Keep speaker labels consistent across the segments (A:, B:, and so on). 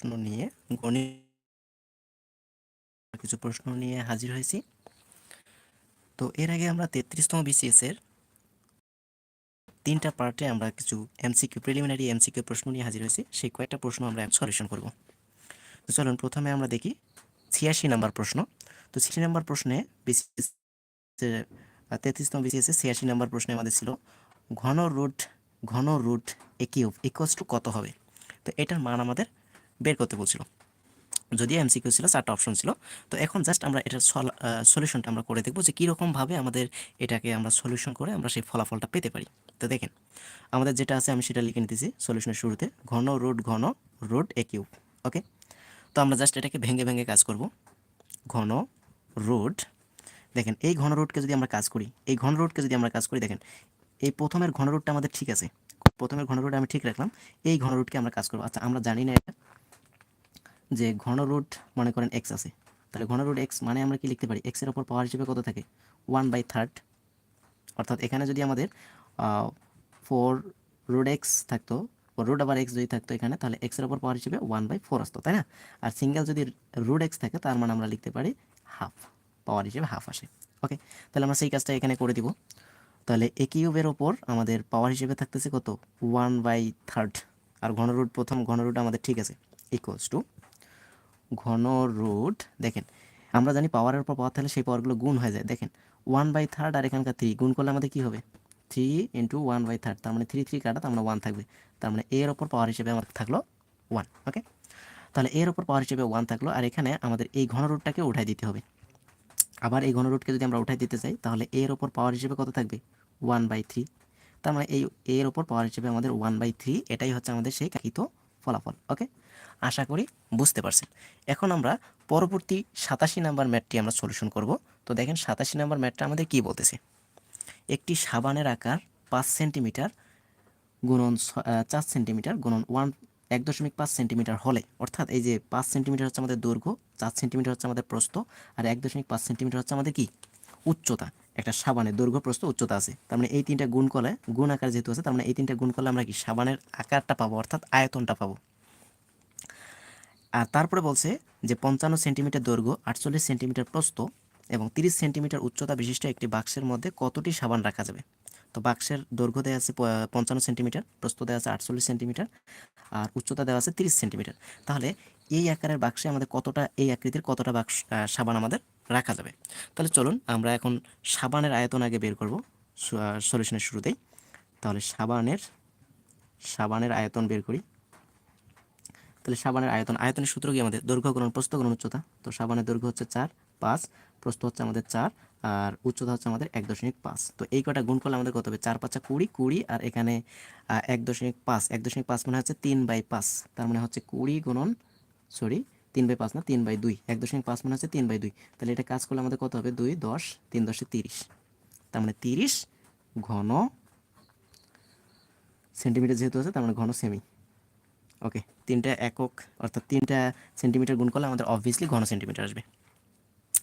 A: প্রশ্ন নিয়ে, গণিত কিছু প্রশ্ন নিয়ে হাজির হয়েছি। তো এর আগে আমরা তেত্রিশতম বিসিএস এর তিনটা পার্টে আমরা কিছু এমসিকিউ, প্রিলিমিনারি এমসিকিউ প্রশ্ন নিয়ে হাজির হয়েছি। সেই কয়েকটা প্রশ্ন আমরা সলিউশন করব। তো চলুন, প্রথমে আমরা দেখি ছিয়াশি নাম্বার প্রশ্ন। তো ছিয়াশি নাম্বার প্রশ্নে বিসিএস তেত্রিশতম বিসিএস ছিয়াশি নাম্বার প্রশ্নে আমাদের ছিল, ঘন রুট ঘন root a cube equals to কত হবে? তো এটার মান আমাদের বের করতে বলছিল। যদি এমসিকিউ ছিল, চারটা অপশন ছিল। তো এখন জাস্ট আমরা এটার সলিউশনটা আমরা করে দেখব যে কীরকমভাবে আমাদের এটাকে আমরা সলিউশন করে আমরা সেই ফলাফলটা পেতে পারি। তো দেখেন, আমাদের যেটা আছে আমি সেটা লিখে নিতেছি সলিউশনের শুরুতে, ঘন রুট ঘন রুট এ কিউব ওকে তো আমরা জাস্ট এটাকে ভেঙে ভেঙে কাজ করব। ঘন রুট, দেখেন এই ঘন রুটকে যদি আমরা কাজ করি, এই ঘন রুটকে যদি আমরা কাজ করি, দেখেন এই প্রথমের ঘন রুটটা আমাদের ঠিক আছে। প্রথমের ঘন রুট আমি ঠিক রাখলাম, এই ঘন রুটকে আমরা কাজ করব। আচ্ছা আমরা জানি না এটা যে ঘন রুট মনে করেন এক্স আছে। তাহলে ঘন রুট এক্স মানে আমরা কি লিখতে পারি? এক্সের ওপর পাওয়ার হিসেবে কত থাকে? ওয়ান বাই থার্ড অর্থাৎ এখানে যদি আমাদের ফোর রুট এক্স থাকতো রুট আবার এক্স যদি থাকতো এখানে, তাহলে এক্সের ওপর পাওয়ার হিসেবে ওয়ান বাই ফোর আসতো, তাই না? আর সিঙ্গেল যদি রুট এক্স থাকে, তার মানে আমরা লিখতে পারি হাফ পাওয়ার হিসেবে হাফ আসে। ওকে তাহলে আমরা সেই কাজটা এখানে করে দিব। তাহলে এ কিউবের ওপর আমাদের পাওয়ার হিসেবে থাকতেছে কত? ওয়ান বাই থার্ড আর ঘন রুট, প্রথম ঘন রুট আমাদের ঠিক আছে। ইকুয়ালস টু ঘন রুট, দেখেন, আমরা জানি পাওয়ারের উপর পাওয়ার থাকলে সেই পাওয়ারগুলো গুণ হয়ে যায়, দেখেন ওয়ান বাই থার্ড আর এখানকার থ্রি গুণ করলে আমাদের কী হবে? Three into one by third তার মানে থ্রি থ্রি কাটা, তার মানে ওয়ান থাকবে, তার মানে এর ওপর পাওয়ার হিসেবে আমাদের থাকল ওয়ান ওকে তাহলে এর ওপর পাওয়ার হিসেবে ওয়ান থাকল, আর এখানে আমাদের এই ঘন রুটটাকে উঠাই দিতে হবে। আবার এই ঘন রুটকে যদি আমরা উঠাই দিতে চাই, তাহলে এর ওপর পাওয়ার হিসেবে কত থাকবে? ওয়ান বাই থ্রি তার মানে এই এর ওপর পাওয়ার হিসেবে আমাদের ওয়ান বাই থ্রি এটাই হচ্ছে আমাদের সেই কাঙ্ক্ষিত ফলাফল ওকে আশা করি বুঝতে পারছেন। এখন আমরা পরবর্তী সাতাশি নাম্বার ম্যাটটি আমরা সলিউশন করব। তো দেখেন সাতাশি নাম্বার ম্যাটটা আমাদের কি বলতেছে? একটি সাবানের আকার পাঁচ সেন্টিমিটার গুণন চার সেন্টিমিটার গুণন ওয়ান, এক দশমিক পাঁচ সেন্টিমিটার হলে, অর্থাৎ এই যে পাঁচ সেন্টিমিটার হচ্ছে আমাদের দৈর্ঘ্য, চার সেন্টিমিটার হচ্ছে আমাদের প্রস্থ, আর এক দশমিক পাঁচ সেন্টিমিটার হচ্ছে আমাদের কি? উচ্চতা। একটা সাবানের দৈর্ঘ্য, প্রস্থ, উচ্চতা আছে। তার মানে এই তিনটা গুণ করলে, গুণ আকার যেহেতু আছে, তার মানে এই তিনটা গুণ করলে আমরা কি সাবানের আকারটা পাবো, অর্থাৎ আয়তনটা পাবো। আর তারপরে বলছে যে পঞ্চান্ন সেন্টিমিটার দৈর্ঘ্য, আটচল্লিশ সেন্টিমিটার প্রস্ত এবং তিরিশ সেন্টিমিটার উচ্চতা বিশিষ্ট একটি বাক্সের মধ্যে কতটি সাবান রাখা যাবে? তো বাক্সের দৈর্ঘ্য দেওয়া আছে পঞ্চান্ন সেন্টিমিটার, প্রস্থ দেওয়া আছে আটচল্লিশ সেন্টিমিটার আর উচ্চতা দেওয়া আছে তিরিশ সেন্টিমিটার। তাহলে এই আকারের বাক্সে আমাদের কতটা, এই আকৃতির কতটা বাক্স সাবান আমাদের রাখা যাবে? তাহলে চলুন আমরা এখন সাবানের আয়তন আগে বের করব সলিউশনের শুরুতেই। তাহলে সাবানের সাবানের আয়তন বের করি। তাহলে সাবানের আয়তন, আয়তনের সূত্র কি আমাদের? দৈর্ঘ্য গুণন প্রস্থ গুণন উচ্চতা। তো সাবানের দৈর্ঘ্য হচ্ছে চার, পাঁচ, প্রস্থ হচ্ছে আমাদের চার, আর উচ্চতা হচ্ছে আমাদের এক দশমিক পাঁচ। তো এই কটা গুণ করলে আমাদের কত হবে? চার, পাঁচা কুড়ি কুড়ি, আর এখানে এক দশমিক পাঁচ। এক দশমিক পাঁচ মানে হচ্ছে তিন বাই পাঁচ। তার মানে হচ্ছে কুড়ি গুণন, সরি, তিন বাই পাঁচ না, তিন বাই দুই। এক দশমিক পাঁচ মানে হচ্ছে তিন বাই দুই। তাহলে এটা কাজ করলে আমাদের কত হবে? দুই, দশ, তিন দশে তিরিশ। তার মানে তিরিশ ঘন সেন্টিমিটার যেহেতু আছে, তার মানে ঘন সেমি। ওকে তিনটা একক, অর্থাৎ তিনটা সেন্টিমিটার গুণ করলে আমাদের অবভিয়াসলি ঘন সেন্টিমিটার আসবে।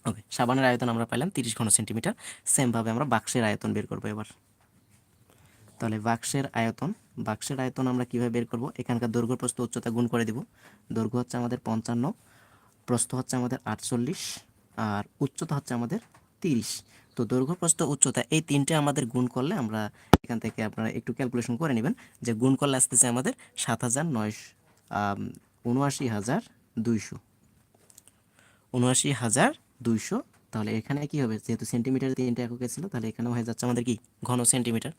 A: ওকে সাবানের আয়তন আমরা পাইলাম তিরিশ ঘন সেন্টিমিটার সেমভাবে আমরা বাক্সের আয়তন বের করব এবার। তাহলে বাক্সের আয়তন বাক্সের আয়তন আমরা কীভাবে বের করব? এখানকার দৈর্ঘ্য প্রস্থ উচ্চতা গুণ করে দিব। দৈর্ঘ্য হচ্ছে আমাদের পঞ্চান্ন, প্রস্থ হচ্ছে আমাদের আটচল্লিশ, আর উচ্চতা হচ্ছে আমাদের তিরিশ। তো দৈর্ঘ্য, প্রস্থ, উচ্চতা এই তিনটে আমাদের গুণ করলে আমরা এখান থেকে আপনারা একটু ক্যালকুলেশন করে নেবেন যে গুণ করলে আসতেছে আমাদের সাত হাজার উনআশি হাজার দুইশো। উনআশি হাজার দুইশো, তাহলে এখানে কি হবে? যেহেতু সেন্টিমিটার তিনটা এককে ছিল, তাহলে এখানে হয়ে যাচ্ছে আমাদের কি? ঘন সেন্টিমিটার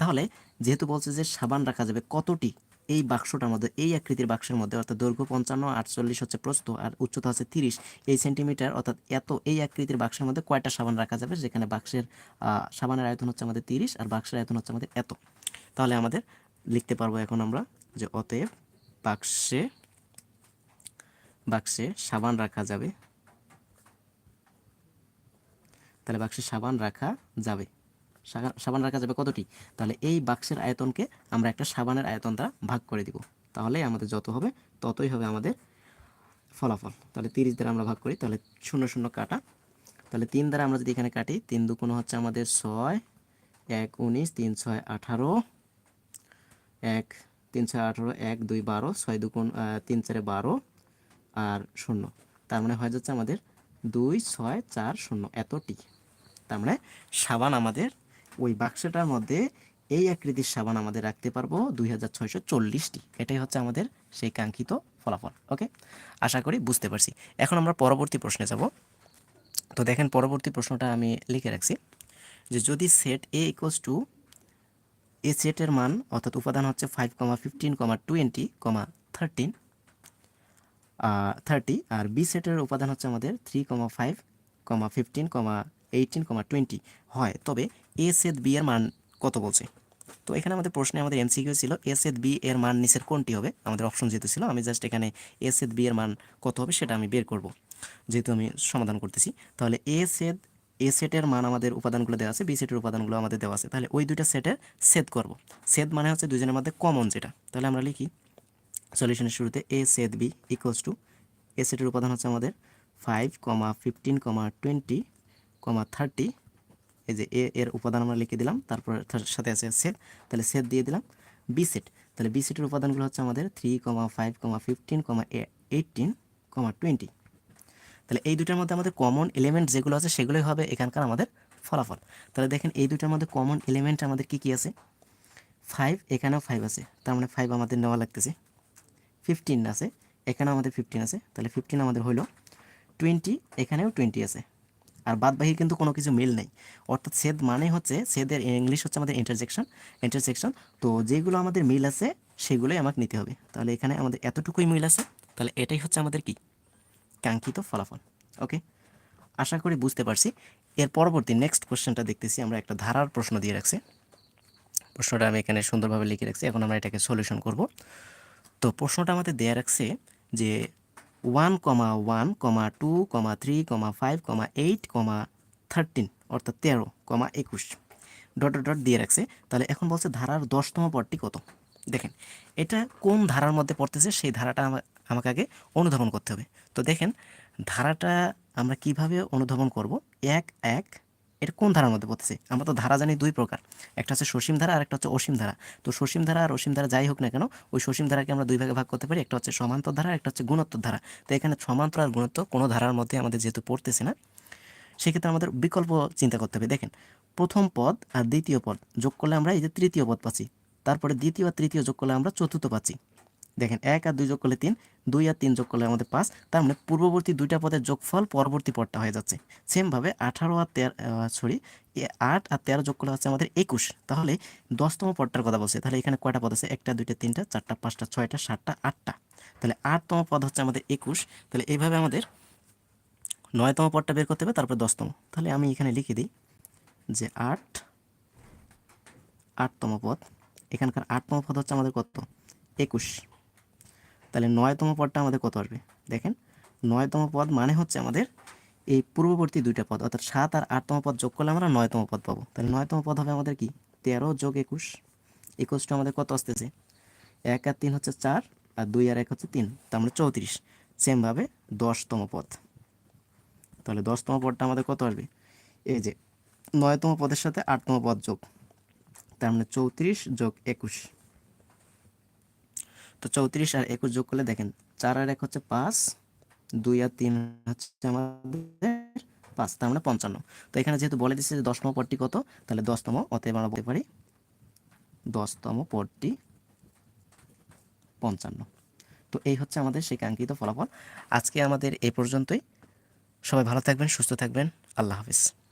A: তাহলে যেহেতু বলছে যে সাবান রাখা যাবে কতটি? এই বাক্সটার মধ্যে, এই আকৃতির বাক্সের মধ্যে, অর্থাৎ দৈর্ঘ্য পঞ্চান্ন, আটচল্লিশ হচ্ছে প্রস্থ আর উচ্চতা হচ্ছে তিরিশ, এই সেন্টিমিটার, অর্থাৎ এত এই আকৃতির বাক্সের মধ্যে কয়টা সাবান রাখা যাবে? যেখানে বাক্সের সাবানের আয়তন হচ্ছে আমাদের তিরিশ আর বাক্সের আয়তন হচ্ছে আমাদের এত। তাহলে আমাদের লিখতে পারব এখন আমরা যে অতএব বাক্সে বাক্সে সাবান রাখা যাবে। তাহলে বাক্সে সাবান রাখা যাবে। সাবান রাখা যাবে কতটি? তাহলে এই বাক্সের আয়তনকে আমরা একটা সাবানের আয়তন দ্বারা ভাগ করে দিব। তাহলে আমাদের যত হবে, ততই হবে আমাদের ফলাফল। তাহলে তিরিশ দ্বারা আমরা ভাগ করি, তাহলে শূন্য শূন্য কাটা। তাহলে তিন দ্বারা আমরা যদি এখানে কাটি, তিন দুগুণ হচ্ছে আমাদের ছয়, এক উনিশ, তিন ছয় আঠারো, এক, তিন ছয় আঠারো, এক দুই বারো, ছয় দুগুণ তিন চারে বারো, আর শূন্য। তার মানে হয়ে যাচ্ছে আমাদের দুই, ছয়, চার, শূন্য। এতটি। তার মানে সাবান আমাদের ওই বাক্সটার মধ্যে এই আকৃতির সাবান আমাদের রাখতে পারব দুই হাজার ছয়শো চল্লিশটি। এটাই হচ্ছে আমাদের সেই কাঙ্ক্ষিত ফলাফল, ওকে? আশা করি বুঝতে পারছি। এখন আমরা পরবর্তী প্রশ্নে যাব। তো দেখেন, পরবর্তী প্রশ্নটা আমি লিখে রাখছি যে, যদি set A equals to A সেটের মান, অর্থাৎ উপাদান হচ্ছে five comma fifteen comma twenty comma thirteen thirty আর বি সেটের উপাদান হচ্ছে আমাদের three comma five comma fifteen comma eighteen comma twenty হয়। তবে এ সেট বি এর মান কত বলছে? তো এখানে আমাদের প্রশ্নে আমাদের এমসিকিউ ছিল এ সেট বি এর মান নিচের কোনটি হবে? আমাদের অপশন যেহেতু ছিল, আমি জাস্ট এখানে এ সেট বি এর মান কত হবে সেটা আমি বের করব, যেহেতু আমি সমাধান করতেছি। তাহলে এ সেদ এ সেটের মান আমাদের উপাদানগুলো দেওয়া আছে বি সেটের উপাদানগুলো আমাদের দেওয়া আছে। তাহলে ওই দুইটা সেটের সেদ করব। সেদ মানে হচ্ছে দুজনের মধ্যে কমন যেটা। তাহলে আমরা লিখি সলিউশনের শুরুতে A set B equals to A সেটের উপাদান হচ্ছে আমাদের five comma fifteen comma twenty comma thirty এই যে এ, এর উপাদান আমরা লিখে দিলাম, তারপর সাথে আছে সেট তাহলে সেট দিয়ে দিলাম বি সেট তাহলে বি সেটের উপাদানগুলো হচ্ছে আমাদের three comma five comma fifteen comma eighteen comma twenty তাহলে এই দুটার মধ্যে আমাদের কমন এলিমেন্ট যেগুলো আছে সেগুলোই হবে এখানকার আমাদের ফলাফল। তাহলে দেখেন এই দুটার মধ্যে কমন এলিমেন্ট আমাদের কি কি আছে? ফাইভ এখানেও ফাইভ আছে, তার মানে ফাইভ আমাদের নেওয়া লাগতেছে। ফিফটিন আছে, এখানেও আমাদের ফিফটিন আছে, তাহলে ফিফটিন আমাদের হলো টোয়েন্টি এখানেও টোয়েন্টি আছে। আর বাদ বাকি কিন্তু কোনো কিছু মিল নেই। অর্থাৎ সেদ মানে হচ্ছে সেদের ইংলিশ হচ্ছে আমাদের ইন্টারজেকশন ইন্টারজেকশন তো যেগুলো আমাদের মিল আছে, সেগুলোই আমাকে নিতে হবে। তাহলে এখানে আমাদের এতটুকুই মিল আছে, তাহলে এটাই হচ্ছে আমাদের কি? কাঙ্ক্ষিত ফলাফল ওকে আশা করি বুঝতে পারছি। এর পরবর্তী নেক্সট কোশ্চেনটা দেখতেছি, আমরা একটা ধারার প্রশ্ন দিয়ে রাখছি। প্রশ্নটা আমি এখানে সুন্দরভাবে লিখে রাখছি, এখন আমরা এটাকে সলিউশন করব। তো প্রশ্নটা আমাদের দেয়া রাখছে যে one comma one comma two comma three comma five comma eight comma thirteen অর্থাৎ তেরো কমা একুশ। ডট ডট দিয়ে রাখছে। তাহলে এখন বলছে ধারার দশতম পদটি কত? দেখেন, এটা কোন ধারার মধ্যে পড়তেছে সেই ধারাটা আমা- আমাকে আগে অনুধাবন করতে হবে। তো দেখেন, ধারাটা আমরা কীভাবে অনুধাবন করব? এক এক এটা কোন ধারার মধ্যে পড়তেছে? আমরা তো ধারা জানি দুই প্রকার। একটা হচ্ছে সসীম ধারা আর একটা হচ্ছে অসীম ধারা। তো সসীম ধারা আর অসীম ধারা যাই হোক না কেন, ওই সসীম ধারাকে আমরা দুই ভাগে ভাগ করতে পারি। একটা হচ্ছে সমান্তর ধারা একটা হচ্ছে গুণোত্তর ধারা। তো এখানে সমান্তর আর গুণোত্তর কোনো ধারার মধ্যে আমাদের যেহেতু পড়তেছে না, সেক্ষেত্রে আমাদের বিকল্প চিন্তা করতে হবে। দেখেন, প্রথম পদ আর দ্বিতীয় পদ যোগ করলে আমরা এই যে তৃতীয় পদ পাচ্ছি, তারপরে দ্বিতীয় আর তৃতীয় যোগ করলে আমরা চতুর্থ পাচ্ছি। দেখেন এক আর দুই যোগ করলে তিন, দুই আর তিন যোগ করলে আমাদের পাঁচ। তার মানে পূর্ববর্তী দুইটা পদের যোগফল পরবর্তী পদটা হয়ে যাচ্ছে। সেমভাবে আঠারো আর তেরো সরি আট আর তেরো যোগ করলে হচ্ছে আমাদের একুশ। তাহলে দশতম পদটার কথা বলছে। তাহলে এখানে কয়টা পদ আছে? একটা, দুইটা, তিনটা, চারটা, পাঁচটা, ছয়টা, সাতটা, আটটা। তাহলে আটতম পদ হচ্ছে আমাদের একুশ। তাহলে এইভাবে আমাদের নয়তম পদটা বের করতে হবে, তারপরে দশতম। তাহলে আমি এখানে লিখে দিই যে আট, আটতম পদ। এখানকার আটতম পদ হচ্ছে আমাদের কত? একুশ। তাহলে নয়তম পদটা আমাদের কত আসবে? দেখেন, নয়তম পদ মানে হচ্ছে আমাদের এই পূর্ববর্তী দুইটা পদ, অর্থাৎ সাত আর আটতম পদ যোগ করলে আমরা নয়তম পদ পাবো। তাহলে নয়তম পদ হবে আমাদের কি? তেরো যোগ একুশ। একুশটা আমাদের কত আসতেছে? এক আর তিন হচ্ছে চার আর দুই আর এক হচ্ছে তিন, তার মানে চৌত্রিশ। সেমভাবে দশতম পদ। তাহলে দশতম পদটা আমাদের কত আসবে? এই যে, নয়তম পদের সাথে আটতম পদ যোগ, তার মানে চৌত্রিশ যোগ একুশ। তো চৌত্রিশ আর একুশ যোগ করলে দেখেন, চার আর এক হচ্ছে পাঁচ, দুই আর তিন হচ্ছে আমাদের পাঁচ, তার মানে পঞ্চান্ন। তো এখানে যেহেতু বলে দিচ্ছে যে দশতম পদটি কত, তাহলে দশতম, অতএব আমরা বলতে পারি দশতম পদটি পঞ্চান্ন। তো এই হচ্ছে আমাদের সেই কাঙ্ক্ষিত ফলাফল। আজকে আমাদের এই পর্যন্তই। সবাই ভালো থাকবেন, সুস্থ থাকবেন। আল্লাহ হাফিজ।